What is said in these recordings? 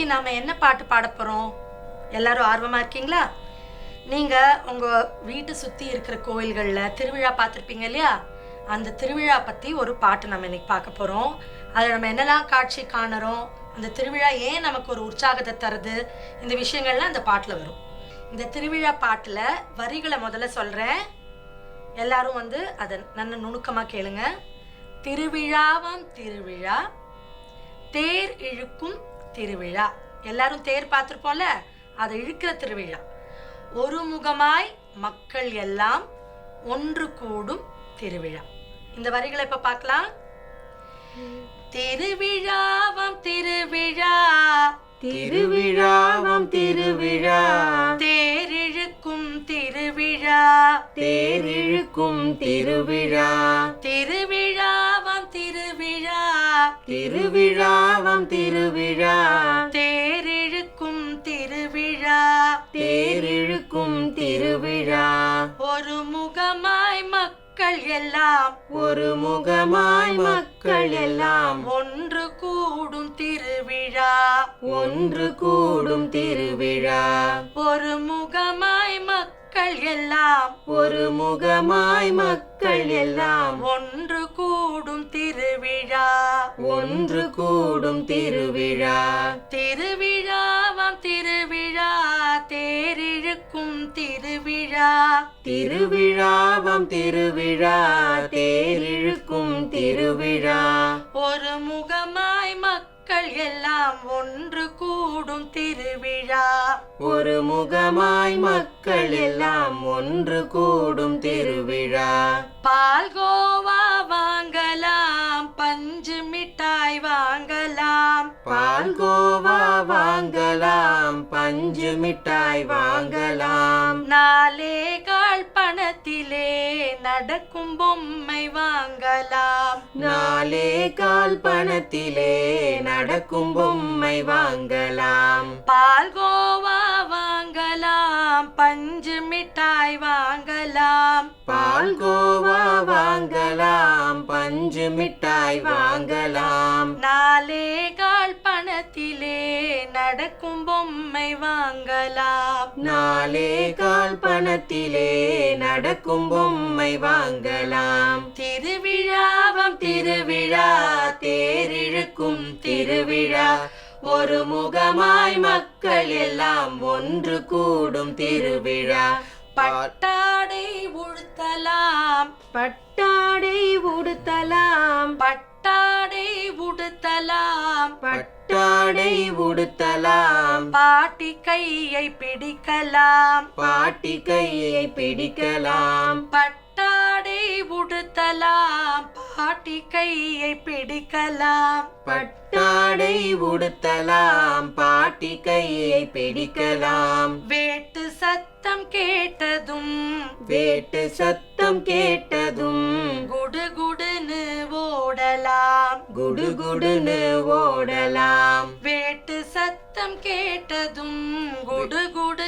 இன்னைக்கு நாம என்ன பாட்டு பாட போறோம்? எல்லாரும் ஆர்வமா இருக்கீங்களா? நீங்க உங்க வீட்டை சுத்தி இருக்கிற கோயில்கள்ல திருவிழா பார்த்துருப்பீங்க இல்லையா? அந்த திருவிழா பத்தி ஒரு பாட்டு நம்ம இன்னைக்கு பார்க்க போறோம். அதில் நம்ம என்னெல்லாம் காட்சி காணறோம்? அந்த திருவிழா ஏன் நமக்கு ஒரு உற்சாகத்தை தருது? இந்த விஷயங்கள்லாம் அந்த பாட்டுல வரும். இந்த திருவிழா பாட்டுல வரிகளை முதல்ல சொல்றேன். எல்லாரும் வந்து அதை நல்ல நுணுக்கமா கேளுங்க. திருவிழாவாம் திருவிழா தேர் இழுக்கும் திருவிழா. எல்லாரும் தேர் பார்த்துருப்போம்ல? அதை இழுக்கிற திருவிழா. ஒரு முகமாய் மக்கள் எல்லாம் ஒன்று கூடும் திருவிழா. இந்த வரிகளை இப்ப பார்க்கலாம். திருவிழாவாம் திருவிழா. திருவிழாவாம் திருவிழா. தேர் இழுக்கும் திருவிழா. தேரிழுக்கும் திருவிழா. திருவிழா திருவிழாவாம் திருவிழா. தேர் இழுக்கும் திருவிழா. தேரிழுக்கும் திருவிழா. ஒரு முகமாய் மக்கள் எல்லாம். ஒரு முகமாய் மக்கள் எல்லாம். ஒன்று கூடும் திருவிழா. ஒன்று கூடும் திருவிழா. ஒரு முகமாய் மக்கள் எல்லாம் ஒரு முகமாய் மக்கள் எல்லாம் ஒன்று கூடும் திருவிழா. ஒன்று கூடும் திருவிழா. திருவிழாவாம் திருவிழா தேரிழுக்கும் திருவிழா. திருவிழாவாம் திருவிழா தேரிழுக்கும் திருவிழா. ஒரு முகமாய் மக்கள் எல்லாம் ஒன்று கூடும் திருவிழா. ஒரு முகமாய் மக்கள் எல்லாம் ஒன்று கூடும் திருவிழா. பால்கோவா வாங்கலாம் பஞ்சு மிட்டாய் வாங்கலாம். பால்கோவா வாங்கலாம் பஞ்சு மிட்டாய் வாங்கலாம். நாலே கால் பணத்திலே நடக்கும் பொம்மை வாங்கலாம். நாலே கால் பணத்திலே நடக்கும் பொம்மை வாங்கலாம். பால்கோவா வாங்கலாம். பஞ்சு மிட்டாய் வாங்கலாம். பால்கோவா வாங்கலாம். பஞ்சு மிட்டாய் வாங்கலாம். நாலே கால் பணத்திலே நடக்கும் பொம்மை வாங்கலாம். நாலே கால் பணத்திலே நடக்கும் பொம்மை வாங்கலாம். தேரிழுக்கும் திருவிழா. ஒரு முகமாய் மக்கள் எல்லாம் ஒன்று கூடும் திருவிழா. பட்டாடை உடுத்தலாம். பட்டாடை உடுத்தலாம். பட்டாடை உடுத்தலாம். பட்டாடை உடுத்தலாம். பாட்டி கையை பிடிக்கலாம். பாட்டி கையை பிடிக்கலாம். பட்டாடை உடுத்தலாம். பாட்டி கையை பிடிக்கலாம். பட்டாடை உடுத்தலாம். பாட்டி கையை பிடிக்கலாம். வேட்டு சத்தம் கேட்டதும் வேட்டு சத்தம் கேட்டதும். குடுகுடுன்னு ஓடலாம். குடுகுடுன்னு ஓடலாம். வேட்டு சத்தம் கேட்டதும் ஓடலாம்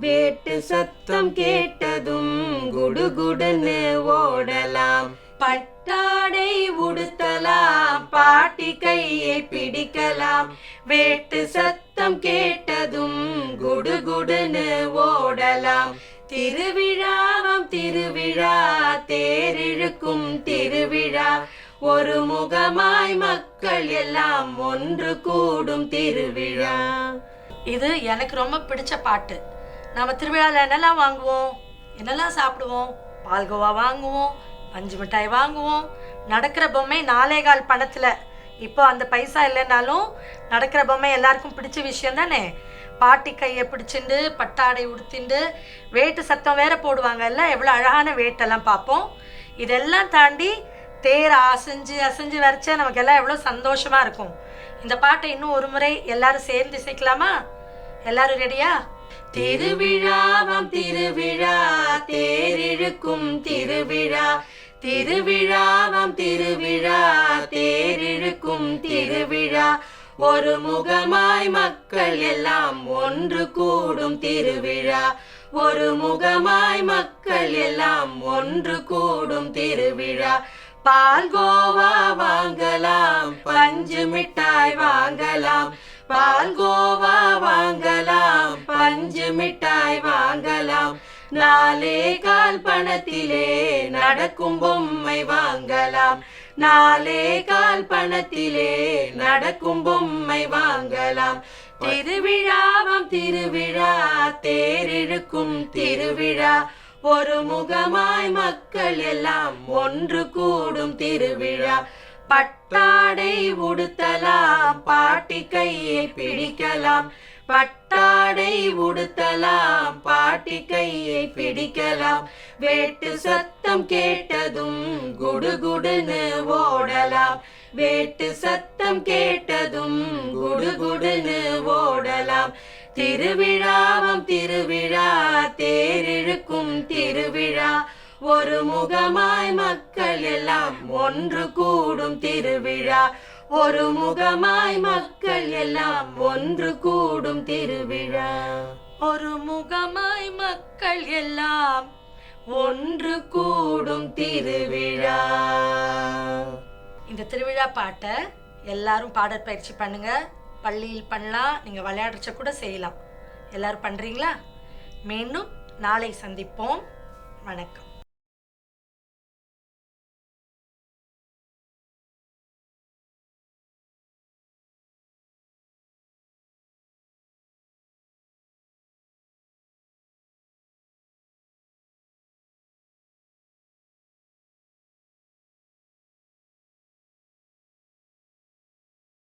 வேட்டு சத்தம் கேட்டதும் குடுகுடுன்னு ஓடலாம். பட்டாடை உடுத்தலாம் பாட்டி கையை பிடிக்கலாம். வேட்டு சத்தம் கேட்டதும் குடுகுடுன்னு ஓடலாம். திருவிழாவம் திருவிழா தேரிழுக்கும் திருவிழா. ஒரு முகமாய் மக்கள் எல்லாம் ஒன்று கூடும் திருவிழா. இது எனக்கு ரொம்ப பிடிச்ச பாட்டு. நம்ம திருவிழாவில் என்னெல்லாம் வாங்குவோம்? என்னெல்லாம் சாப்பிடுவோம்? பால்கோவா வாங்குவோம் பஞ்சு மிட்டாய் வாங்குவோம். நடக்கிற பொம்மை நாலே கால் பணத்தில். இப்போ அந்த பைசா இல்லைனாலும் நடக்கிற பொம்மை எல்லாருக்கும் பிடிச்ச விஷயம் தானே? பாட்டி கையை பிடிச்சிண்டு பட்டாடை உடுத்திண்டு வேட்டு சத்தம் வேற போடுவாங்கல்ல? எவ்வளோ அழகான வேட்டெல்லாம் பார்ப்போம். இதெல்லாம் தாண்டி தேர் அசைஞ்சு அசைஞ்சு வரைச்சா நமக்கு எல்லாம் எவ்வளோ சந்தோஷமா இருக்கும். இந்த பாட்டை இன்னும் ஒரு முறை எல்லாரும் சேர்ந்து இசைக்கலாமா? எல்லாரும் ரெடியா திருவிழாவாம் திருவிழா தேரிழுக்கும் திருவிழா. திருவிழாவாம் திருவிழா தேரிழுக்கும் திருவிழா. ஒரு முகமாய் மக்கள் எல்லாம் ஒன்று கூடும் திருவிழா. ஒரு முகமாய் மக்கள் எல்லாம் ஒன்று கூடும் திருவிழா. பால் கோவா வாங்கலாம் பஞ்சு மிட்டாய் வாங்கலாம். பால்கோவா வாங்கலாம் பஞ்சு மிட்டாய் வாங்கலாம் நாலே கால் பணத்திலே நடக்கும் பொம்மை வாங்கலாம் நாலே கால் பணத்திலே நடக்கும் பொம்மை வாங்கலாம் திருவிழாவம் திருவிழா தேரிழுக்கும் திருவிழா ஒரு முகமாய் மக்கள் எல்லாம் ஒன்று கூடும் திருவிழா பட்டாடை உடுத்தலாம் பாட்டி கையை பிடிக்கலாம். பட்டாடை உடுத்தலாம் பாட்டி கையை பிடிக்கலாம். வேட்டு சத்தம் கேட்டதும் குடுகுடுன்னு ஓடலாம். வேட்டு சத்தம் கேட்டதும் குடுகுடுன்னு ஓடலாம். திருவிழாவம் திருவிழா தேரிழுக்கும் திருவிழா. ஒரு முகமாய் மக்கள் எல்லாம் ஒன்று கூடும் திருவிழா. ஒரு முகமாய் மக்கள் எல்லாம் ஒன்று கூடும் திருவிழா. ஒரு முகமாய் மக்கள் எல்லாம் ஒன்று கூடும் திருவிழா. இந்த திருவிழா பாட்டை எல்லாரும் பாடற் பயிற்சி பண்ணுங்க. பள்ளியில் பண்ணலாம் நீங்கள் விளையாடுறச்ச கூட செய்யலாம். எல்லாரும் பண்ணுறீங்களா மீண்டும் நாளை சந்திப்போம். வணக்கம்.